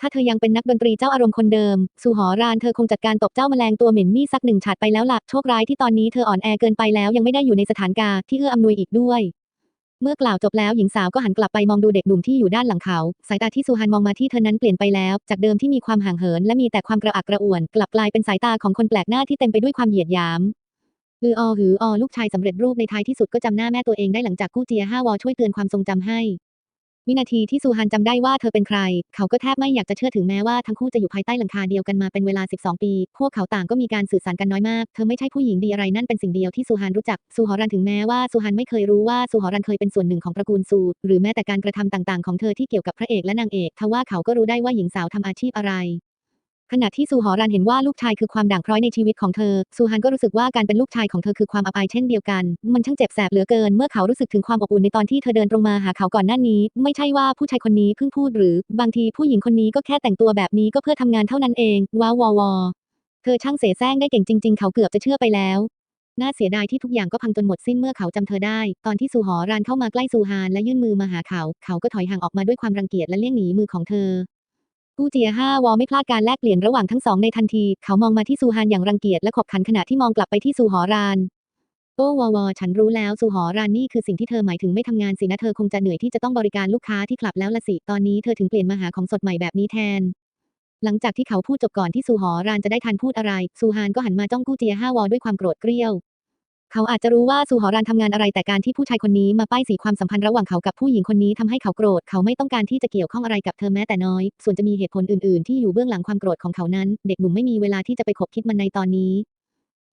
ถ้าเธอยังเป็นนักดนตรีเจ้าอารมณ์คนเดิมสู่หอรานเธอคงจัดการตบเจ้าแมลงตัวเหม็นนี่สักหนึ่งฉาดไปแล้วล่ะโชคร้ายที่ตอนนี้เธออ่อนแอเกินไปแล้วยังไม่ได้อยู่ในสถานการณ์ที่เอื้ออำนวยอีกด้วย เมื่อกล่าวจบแล้วหญิงสาวก็หันกลับไปมองดูเด็กหนุ่มที่อยู่ด้านหลังเขา สายตาที่ซูฮันมองมาที่เธอนั้นเปลี่ยนไปแล้ว จากเดิมที่มีความห่างเหินและมีแต่ความกระอักกระอ่วน กลับกลายเป็นสายตาของคนแปลกหน้าที่เต็มไปด้วยความเหยียดหยามอืออหืออลูกชายสำเร็จรูปในท้ายที่สุดก็จำหน้าแม่ตัวเองได้หลังจากกู้เจียห้าวอช่วยเตือนความทรงจำให้ วินาทีที่ซูฮันจำได้ว่าเธอเป็นใคร เขาก็แทบไม่อยากจะเชื่อถึงแม้ว่าทั้งคู่จะอยู่ภายใต้หลังคาเดียวกันมาเป็นเวลา 12 ปี พวกเขาต่างก็มีการสื่อสารกันน้อยมาก เธอไม่ใช่ผู้หญิงดีอะไรนั่นเป็นสิ่งเดียวที่ซูฮันรู้จัก ซูฮอรันถึงแม้ว่าซูฮันไม่เคยรู้ว่าซูฮอรันเคยเป็นส่วนหนึ่งของตระกูลซู หรือแม้แต่การกระทำต่างๆ ของเธอที่เกี่ยวกับพระเอกและนางเอก ทว่าเขาก็รู้ได้ว่าหญิงสาวทำอาชีพอะไร ขณะที่ซูหอรันเห็นว่าลูกชายคือความด่างพร้อยในชีวิตของเธอ ซูฮันก็รู้สึกว่าการเป็นลูกชายของเธอคือความอับอายเช่นเดียวกัน มันช่างเจ็บแสบเหลือเกิน เมื่อเขารู้สึกถึงความอบอุ่นในตอนที่เธอเดินตรงมาหาเขาก่อนหน้านี้ ไม่ใช่ว่าผู้ชายคนนี้เพิ่งพูดหรือ บางทีผู้หญิงคนนี้ก็แค่แต่งตัวแบบนี้ก็เพื่อทำงานเท่านั้นเอง ว้าววอวเธอช่างเสแสร้งได้เก่งจริง ๆ เขาเกือบจะเชื่อไปแล้วน่าเสียดายที่ทุกอย่างก็พังจนหมดสิ้นเมื่อเขาจำเธอได้ ตอนที่ซูหอรานเข้ามาใกล้ซูฮานและยื่นมือมาหาเขา เขาก็ถอยห่างออกมาด้วยความรังเกียจและเลี่ยงหนีมือของเธอ กู้เจียห้าวอไม่พลาดการแลกเปลี่ยนระหว่างทั้งสองในทันที เขามองมาที่ซูฮานอย่างรังเกียจและขบขันขณะที่มองกลับไปที่ซูหอราน โอ้วอวอฉันรู้แล้วซูหอรานนี่คือสิ่งที่เธอหมายถึงไม่ทำงานสินะเธอคงจะเหนื่อยที่จะต้องบริการลูกค้าที่คลับแล้วละสิ ตอนนี้เธอถึงเปลี่ยนมาหาของสดใหม่แบบนี้แทน หลังจากที่เขาพูดจบก่อนที่ซูหอรานจะได้ทันพูดอะไร ซูฮานก็หันมาจ้องกู้เจียห้าวอด้วยความโกรธเกรี้ยว เขาอาจจะรู้ว่าซูหรานทำงานอะไรแต่การที่ผู้ชายคนนี้มาป้ายสีความสัมพันธ์ระหว่างเขากับผู้หญิงคนนี้ทำให้เขาโกรธ เขาไม่ต้องการที่จะเกี่ยวข้องอะไรกับเธอแม้แต่น้อย ส่วนจะมีเหตุผลอื่น ๆ ที่อยู่เบื้องหลังความโกรธของเขานั้น เด็กหนุ่มไม่มีเวลาที่จะไปคบคิดมันในตอนนี้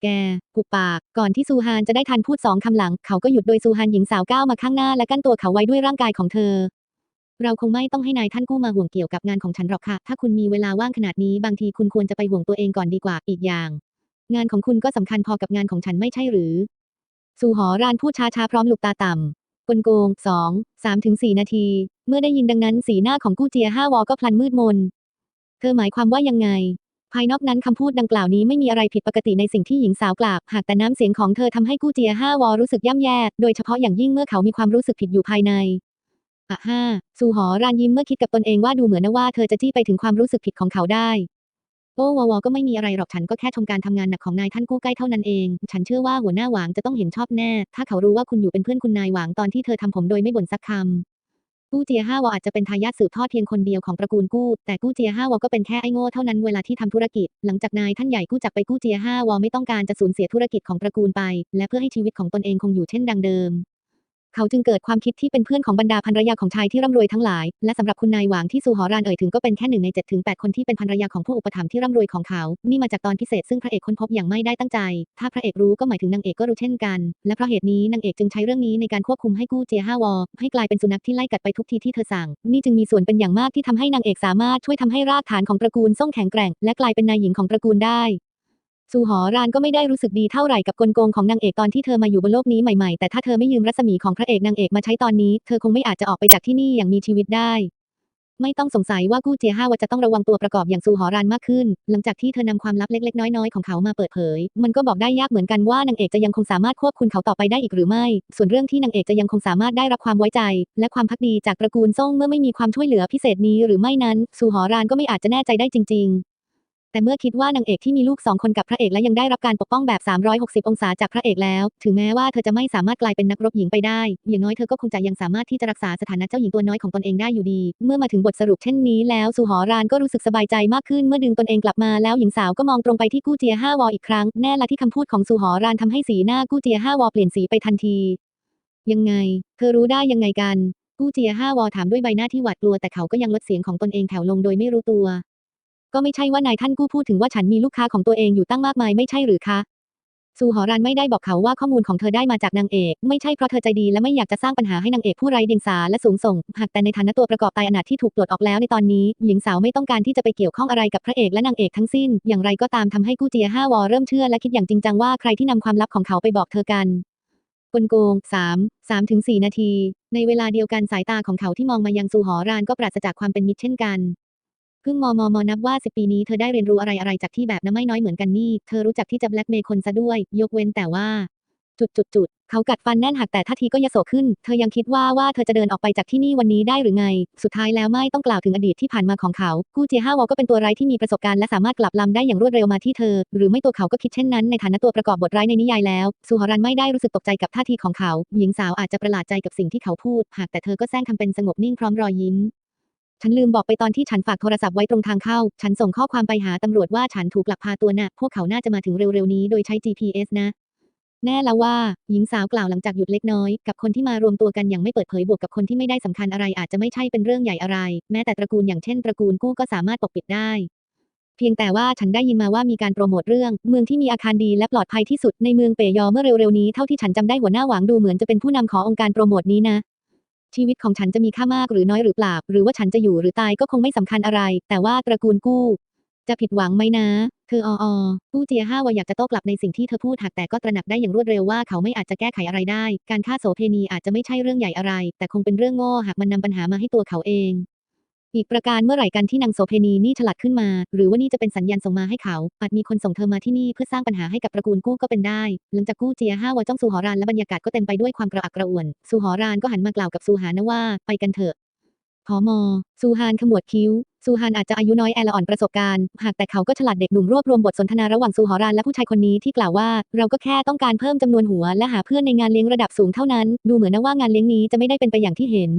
แกกุบปาก ก่อนที่ซูฮานจะได้ทันพูดสองคำหลัง เขาก็หยุดโดยซูฮานหญิงสาวก้าวมาข้างหน้าและกั้นตัวเขาไว้ด้วยร่างกายของเธอเราคงไม่ต้องให้นายท่านกู้มาห่วงเกี่ยวกับงานของฉันหรอกค่ะ ถ้าคุณมีเวลาว่างขนาดนี้บางทีคุณควรจะไปห่วงตัวเองก่อนดีกว่า อีกอย่าง งานของคุณก็สำคัญพอกับงานของฉันไม่ใช่หรือ สู่หอรานพูดช้าๆพร้อมหลุบตาต่ำกลโกงสองสามถึงสี่นาที เมื่อได้ยินดังนั้นสีหน้าของกู้เจียห้าวอก็พลันมืดมน เธอหมายความว่ายังไง ภายนอกนั้นคำพูดดังกล่าวนี้ไม่มีอะไรผิดปกติในสิ่งที่หญิงสาวกล่าวหากแต่น้ำเสียงของเธอทำให้กู้เจียห้าวอรู้สึกย่ำแย่โดยเฉพาะอย่างยิ่งเมื่อเขามีความรู้สึกผิดอยู่ภายในอะห้าสู่หอรานยิ้มเมื่อคิดกับตนเองว่าดูเหมือนนะว่าเธอจะจี้ไปถึงความรู้สึกผิดของเขาได้ โอ้วอวอก็ไม่มีอะไรหรอกฉันก็แค่ชมการทำงานหนักของนายท่านกู้ใกล้เท่านั้นเอง ฉันเชื่อว่าหัวหน้าหวางจะต้องเห็นชอบแน่ ถ้าเขารู้ว่าคุณอยู่เป็นเพื่อนคุณนายหวางตอนที่เธอทำผมโดยไม่บ่นสักคำกู้เจียห้าวอาจจะเป็นทายาทสืบทอดเพียงคนเดียวของตระกูลกู้ แต่กู้เจียห้าวก็เป็นแค่ไอ้โง่เท่านั้นเวลาที่ทำธุรกิจ หลังจากนายท่านใหญ่กู้จากไปกู้เจียห้าวไม่ต้องการจะสูญเสียธุรกิจของตระกูลไป และเพื่อให้ชีวิตของตนเองคงอยู่เช่นดังเดิม เขาจึงเกิดความคิดที่เป็นเพื่อนของบรรดาภรรยาของชายที่ร่ำรวยทั้งหลาย และสำหรับคุณนายหวางที่ซูหอรานเอ่ยถึงก็เป็นแค่หนึ่งใน7ถึง8คนที่เป็นภรรยาของผู้อุปถัมภ์ที่ร่ำรวยของเขา นี่มาจากตอนพิเศษซึ่งพระเอกค้นพบอย่างไม่ได้ตั้งใจ ถ้าพระเอกรู้ก็หมายถึงนางเอกก็รู้เช่นกัน และเพราะเหตุนี้นางเอกจึงใช้เรื่องนี้ในการควบคุมให้กู้เจียห้าวอให้กลายเป็นสุนัขที่ไล่กัดไปทุกทีที่เธอสั่ง นี่จึงมีส่วนเป็นอย่างมากที่ทำให้นางเอกสามารถช่วยทำให้รากฐานของตระกูลส่งแข็งแกร่ง และกลายเป็นนายหญิงของตระกูลได้ ซูหอรานก็ไม่ได้รู้สึกดีเท่าไหร่กับกลโกงของนางเอกตอนที่เธอมาอยู่บนโลกนี้ใหม่ๆ แต่ถ้าเธอไม่ยืมรัศมีของพระเอกนางเอกมาใช้ตอนนี้ เธอคงไม่อาจจะออกไปจากที่นี่อย่างมีชีวิตได้ ไม่ต้องสงสัยว่ากู้เจียห้าวาจะต้องระวังตัวประกอบอย่างซูหอรานมากขึ้น หลังจากที่เธอนำความลับเล็กๆ น้อยๆ ของเขามาเปิดเผย มันก็บอกได้ยากเหมือนกันว่านางเอกจะยังคงสามารถควบคุมเขาต่อไปได้อีกหรือไม่ ส่วนเรื่องที่นางเอกจะยังคงสามารถได้รับความไว้ใจ และความพักดีจากตระกูลซ่งเมื่อไม่มีความช่วยเหลือพิเศษนี้หรือไม่นั้นซูหอรานก็ไม่อาจจะแน่ใจได้จริง ๆ แต่เมื่อคิดว่านางเอกที่มีลูกสองคนกับพระเอกและยังได้รับการปกป้องแบบ 360 องศาจากพระเอกแล้ว ถึงแม้ว่าเธอจะไม่สามารถกลายเป็นนักรบหญิงไปได้ อย่างน้อยเธอก็คงจะยังสามารถที่จะรักษาสถานะเจ้าหญิงตัวน้อยของตนเองได้อยู่ดี เมื่อมาถึงบทสรุปเช่นนี้แล้วสุหอรานก็รู้สึกสบายใจมากขึ้นเมื่อดึงตนเองกลับมาแล้วหญิงสาวก็มองตรงไปที่กู้เจียห้าวออีกครั้งแน่ละที่คำพูดของสุหอรานทำให้สีหน้ากู้เจียห้าวอเปลี่ยนสีไปทันที ยังไง เธอรู้ได้ยังไงกันกู้เจียห้าวอถามด้วยใบหน้าที่หวาดกลัวแต่เขาก็ยังลดเสียงของตนเองแถวลงโดยไม่รู้ตัว ก็ไม่ใช่ว่านายท่านกู้พูดถึงว่าฉันมีลูกค้าของตัวเองอยู่ตั้งมากมายไม่ใช่หรือคะซูหอรันไม่ได้บอกเขาว่าข้อมูลของเธอได้มาจากนางเอก ไม่ใช่เพราะเธอใจดีและไม่อยากจะสร้างปัญหาให้นางเอกผู้ไร้เดียงสาและสูงส่ง หากแต่ในฐานะตัวประกอบตายอนาถที่ถูกปลดออกแล้วในตอนนี้ หญิงสาวไม่ต้องการที่จะไปเกี่ยวข้องอะไรกับพระเอกและนางเอกทั้งสิ้น อย่างไรก็ตามทำให้กู้เจียห้าวอเริ่มเชื่อและคิดอย่างจริงจังว่าใครที่นำความลับของเขาไปบอกเธอกันกลโกง3 3ถึง4นาที ในเวลาเดียวกันสายตาของเขาที่มองมายังซูหอรานก็ปราศจากความเป็นมิตรเช่นกัน พิ่งมอมอมอนับว่าสิปีนี้เธอได้เรียนรู้อะไรอะไรจากที่แบบนั้นไม่น้อยเหมือนกันนี่ เธอรู้จักที่จะแบล็กเมย์คนซะด้วย ยกเว้นแต่ว่า จุดจุดจุดเขากัดฟันแน่นหักแต่ท่าทีก็ยโสขึ้น เธอยังคิดว่าว่าเธอจะเดินออกไปจากที่นี่วันนี้ได้หรือไง สุดท้ายแล้วไม่ต้องกล่าวถึงอดีตที่ผ่านมาของเขา กู้เจียห้าวอก็เป็นตัวร้ายที่มีประสบการณ์และสามารถกลับลำได้อย่างรวดเร็วมาที่เธอ หรือไม่ตัวเขาก็คิดเช่นนั้นในฐานะตัวประกอบบทร้ายในนิยายแล้ว สุหรันไม่ได้รู้สึกตกใจกับท่าทีของเขา หญิงสาวอาจจะประหลาดใจกับสิ่งที่เขาพูด หากแต่เธอก็แซงทำเป็นสงบนิ่งพร้อมรอยยิ้ม ฉันลืมบอกไปตอนที่ฉันฝากโทรศัพท์ไว้ตรงทางเข้า ฉันส่งข้อความไปหาตำรวจว่าฉันถูกลักพาตัวน่ะ พวกเขาน่าจะมาถึงเร็วๆนี้โดยใช้ GPS นะ แน่แล้วว่า หญิงสาวกล่าวหลังจากหยุดเล็กน้อย กับคนที่มารวมตัวกันอย่างไม่เปิดเผยบวกกับคนที่ไม่ได้สำคัญอะไรอาจจะไม่ใช่เป็นเรื่องใหญ่อะไร แม้แต่ตระกูลอย่างเช่นตระกูลกู้ก็สามารถปกปิดได้ เพียงแต่ว่าฉันได้ยินมาว่ามีการโปรโมทเรื่อง เมืองที่มีอาคารดีและปลอดภัยที่สุดในเมืองเปยอเมื่อเร็วๆนี้เท่าที่ฉันจำได้หัวหน้าหวังดูเหมือนจะเป็นผู้นำขององค์การโปรโมทนี้นะ ชีวิตของฉันจะมีค่ามากหรือน้อยหรือเปล่า หรือว่าฉันจะอยู่หรือตายก็คงไม่สำคัญอะไร แต่ว่าตระกูลกู้ จะผิดหวังไหมนะ เธออออกู้เจียห้าวอยากจะโต้กลับในสิ่งที่เธอพูดหากแต่ก็ตระหนักได้อย่างรวดเร็วว่าเขาไม่อาจจะแก้ไขอะไรได้ การฆ่าโสเพณีอาจจะไม่ใช่เรื่องใหญ่อะไร แต่คงเป็นเรื่องโง่หากมันนำปัญหามาให้ตัวเขาเอง อีกประการเมื่อไหร่กันที่นางโสเพณีนี่ฉลาดขึ้นมา หรือว่านี่จะเป็นสัญญาณส่งมาให้เขา อาจมีคนส่งเธอมาที่นี่เพื่อสร้างปัญหาให้กับตระกูลกู้ก็เป็นได้ หลังจากกู้เจียห้าวจ้องซูหอรานและบรรยากาศก็เต็มไปด้วยความกระอักกระอ่วนซูหอรานก็หันมากล่าวกับซูหานะว่า ไปกันเถอะพอมอซูฮานขมวดคิ้ว ซูฮานอาจจะอายุน้อยแอละอ่อนประสบการณ์ หากแต่เขาก็ฉลาดเด็กหนุ่มรวบรวมบทสนทนาระหว่างซูหอรานและผู้ชายคนนี้ที่กล่าวว่า เราก็แค่ต้องการเพิ่มจำนวนหัวและหาเพื่อนในงานเลี้ยงระดับสูงเท่านั้น ดูเหมือนนะว่างานเลี้ยงนี้จะไม่ได้เป็นไปอย่างที่เห็น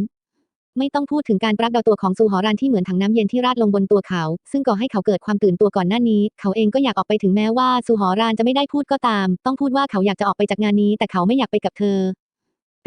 ไม่ต้องพูดถึงการปรักเดาตัวของซูหอรานที่เหมือนถังน้ำเย็นที่ราดลงบนตัวเขา ซึ่งก่อให้เขาเกิดความตื่นตัวก่อนหน้านี้ เขาเองก็อยากออกไปถึงแม้ว่าซูหอรานจะไม่ได้พูดก็ตาม ต้องพูดว่าเขาอยากจะออกไปจากงานนี้ แต่เขาไม่อยากไปกับเธอ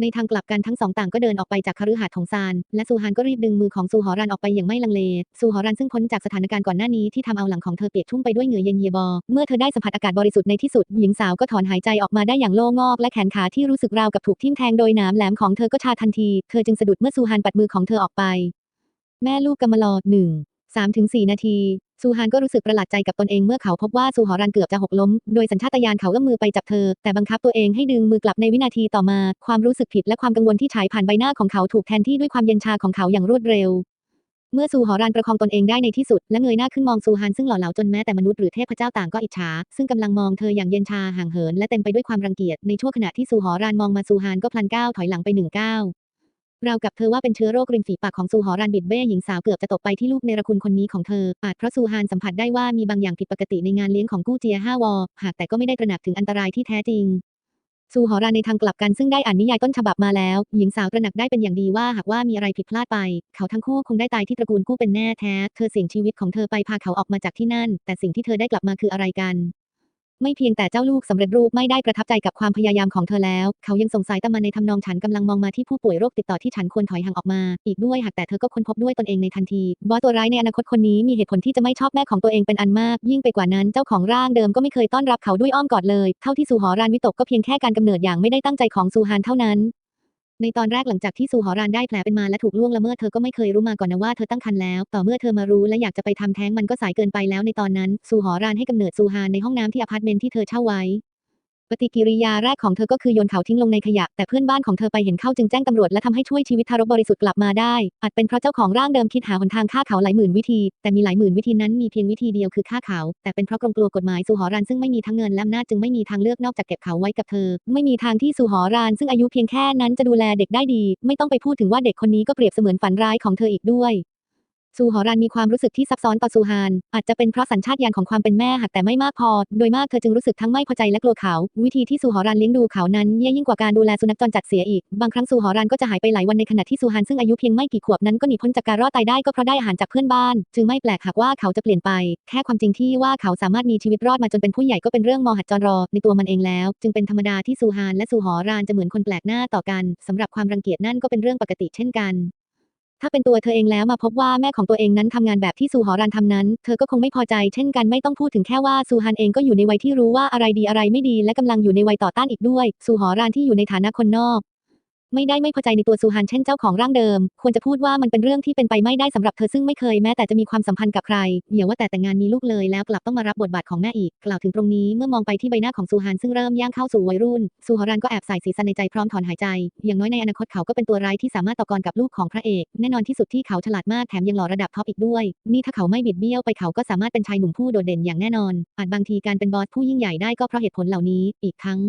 ในทางกลับกันทั้งสองต่างก็เดินออกไปจากคฤหาสน์ของซาน และซูฮานก็รีบดึงมือของซูหอรันออกไปอย่างไม่ลังเล ซูหอรันซึ่งพ้นจากสถานการณ์ก่อนหน้านี้ที่ทำเอาหลังของเธอเปียกชุ่มไปด้วยเหงื่อเย็นเยียบอ เมื่อเธอได้สัมผัสอากาศบริสุทธิ์ในที่สุด หญิงสาวก็ถอนหายใจออกมาได้อย่างโล่งอก และแขนขาที่รู้สึกราวกับถูกทิ่มแทงโดยนามแหลมของเธอก็ชาทันที เธอจึงสะดุดเมื่อซูฮานปัดมือของเธอออกไป แม่ลูกกำมะลอหนึ่งสามถึงสี่นาที ซูฮานก็รู้สึกประหลาดใจกับตนเองเมื่อเขาพบว่าซูหอรันเกือบจะหกล้ม โดยสัญชาตญาณเขาเอื้อมมือไปจับเธอ แต่บังคับตัวเองให้ดึงมือกลับในวินาทีต่อมา ความรู้สึกผิดและความกังวลที่ฉายผ่านใบหน้าของเขาถูกแทนที่ด้วยความเย็นชาของเขาอย่างรวดเร็ว เมื่อซูหอรันประคองตนเองได้ในที่สุด และเงยหน้าขึ้นมองซูฮานซึ่งหล่อเหลาจนแม้แต่มนุษย์หรือเทพเจ้าต่างก็อิจฉา ซึ่งกำลังมองเธออย่างเย็นชาห่างเหินและเต็มไปด้วยความรังเกียจ ในช่วงขณะที่ซูหอรันมองมาซูฮานก็พลันก้าวถอยหลังไปหนึ่งก้าว เรากับเธอว่าเป็นเชื้อโรคริมฝีปากของซูหอรันบิดเบ้หญิงสาวเกือบจะตกไปที่ลูกในรคุณคนนี้ของเธอ อาจเพราะซูฮานสัมผัสได้ว่ามีบางอย่างผิดปกติในงานเลี้ยงของกู้เจียห้าวอ หากแต่ก็ไม่ได้ตระหนักถึงอันตรายที่แท้จริงซูหอรันในทางกลับกันซึ่งได้อ่านนิยายต้นฉบับมาแล้ว หญิงสาวตระหนักได้เป็นอย่างดีว่าหากว่ามีอะไรผิดพลาดไป เขาทั้งคู่คงได้ตายที่ตระกูลกู้เป็นแน่แท้ เธอเสี่ยงชีวิตของเธอไปพาเขาออกมาจากที่นั่น แต่สิ่งที่เธอได้กลับมาคืออะไรกัน ไม่เพียงแต่เจ้าลูกสำเร็จรูปไม่ได้ประทับใจกับความพยายามของเธอแล้ว เขายังสงสัยตามมาในทำนองฉันกำลังมองมาที่ผู้ป่วยโรคติดต่อที่ฉันควรถอยห่างออกมา อีกด้วยหากแต่เธอก็ค้นพบด้วยตนเองในทันทีว่าตัวร้ายในอนาคตคนนี้มีเหตุผลที่จะไม่ชอบแม่ของตัวเองเป็นอันมาก ยิ่งไปกว่านั้นเจ้าของร่างเดิมก็ไม่เคยต้อนรับเขาด้วยอ้อมกอดเลย เท่าที่ซูหอรานวิตกก็เพียงแค่การกำเนิดอย่างไม่ได้ตั้งใจของซูฮานเท่านั้น ในตอนแรกหลังจากที่ซูหอรานได้แผลเป็นมาและถูกล่วงละเมิดเธอก็ไม่เคยรู้มาก่อนนะว่าเธอตั้งครรภ์แล้ว ต่อเมื่อเธอมารู้และอยากจะไปทำแท้งมันก็สายเกินไปแล้วในตอนนั้นซูหอรานให้กำเนิดซูฮานในห้องน้ำที่อพาร์ตเมนต์ที่เธอเช่าไว้ ปฏิกิริยาแรกของเธอก็คือโยนเขาทิ้งลงในขยะ แต่เพื่อนบ้านของเธอไปเห็นเข้าจึงแจ้งตำรวจและทำให้ช่วยชีวิตทารกบริสุทธิ์กลับมาได้ อาจเป็นเพราะเจ้าของร่างเดิมคิดหาหนทางฆ่าเขาหลายหมื่นวิธี แต่มีหลายหมื่นวิธีนั้นมีเพียงวิธีเดียวคือฆ่าเขา แต่เป็นเพราะกรงกลัวกฎหมายสุหอรันซึ่งไม่มีทั้งเงินและอำนาจจึงไม่มีทางเลือกนอกจากเก็บเขาไว้กับเธอ ไม่มีทางที่สุหอรานซึ่งอายุเพียงแค่นั้นจะดูแลเด็กได้ดี ไม่ต้องไปพูดถึงว่าเด็กคนนี้ก็เปรียบเสมือนฝันร้ายของเธออีกด้วย ซูหอรันมีความรู้สึกที่ซับซ้อนต่อซูฮาน อาจจะเป็นเพราะสัญชาตญาณของความเป็นแม่หากแต่ไม่มากพอ โดยมากเธอจึงรู้สึกทั้งไม่พอใจและกลัวเขา วิธีที่ซูหอรันเลี้ยงดูเขานั้นแย่ยิ่งกว่าการดูแลสุนัขจรจัดเสียอีก บางครั้งซูหอรันก็จะหายไปหลายวันในขณะที่ซูฮานซึ่งอายุเพียงไม่กี่ขวบนั้นก็หนีพ้นจากการรอดตายได้ก็เพราะได้อาหารจากเพื่อนบ้าน จึงไม่แปลกหากว่าเขาจะเปลี่ยนไป แค่ความจริงที่ว่าเขาสามารถมีชีวิตรอดมาจนเป็นผู้ใหญ่ก็เป็นเรื่องมหัศจรรย์ในตัวมันเองแล้ว จึงเป็นธรรมดาที่ซูฮานและซูหอรานจะเหมือนคนแปลกหน้าต่อกันสำหรับความรังเกียจนั่นก็เป็นเรื่องปกติเช่นกัน ถ้าเป็นตัวเธอเองแล้วมาพบว่าแม่ของตัวเองนั้นทำงานแบบที่ซูหอรันทำนั้น เธอก็คงไม่พอใจเช่นกันไม่ต้องพูดถึงแค่ว่าซูฮันเองก็อยู่ในวัยที่รู้ว่าอะไรดีอะไรไม่ดีและกำลังอยู่ในวัยต่อต้านอีกด้วย ซูหอรันที่อยู่ในฐานะคนนอก ไม่ได้ไม่พอใจในตัวซูฮันเช่นเจ้าของร่างเดิม ควรจะพูดว่ามันเป็นเรื่องที่เป็นไปไม่ได้สำหรับเธอซึ่งไม่เคยแม้แต่จะมีความสัมพันธ์กับใครอย่าว่าแต่แต่งงานมีลูกเลยแล้วกลับต้องมารับบทบาทของแม่อีก กล่าวถึงตรงนี้เมื่อมองไปที่ใบหน้าของซูฮันซึ่งเริ่มย่างเข้าสู่วัยรุ่นซูฮอรันก็แอบใส่สีสันในใจพร้อมถอนหายใจ อย่างน้อยในอนาคตเขาก็เป็นตัวร้ายที่สามารถต่อกรกับลูกของพระเอก แน่นอนที่สุดที่เขาฉลาดมากแถมยังหล่อระดับท็อปอีกด้วย นี่ถ้าเขาไม่บิดเบี้ยวไปเขาก็สามารถเป็นชายหนุ่มผู้โดดเด่นอย่างแน่นอนอาจบางทีการเป็นบอสผู้ยิ่งใหญ่ได้ก็เพราะเหตุผลเหล่านี้ อีกทั้ง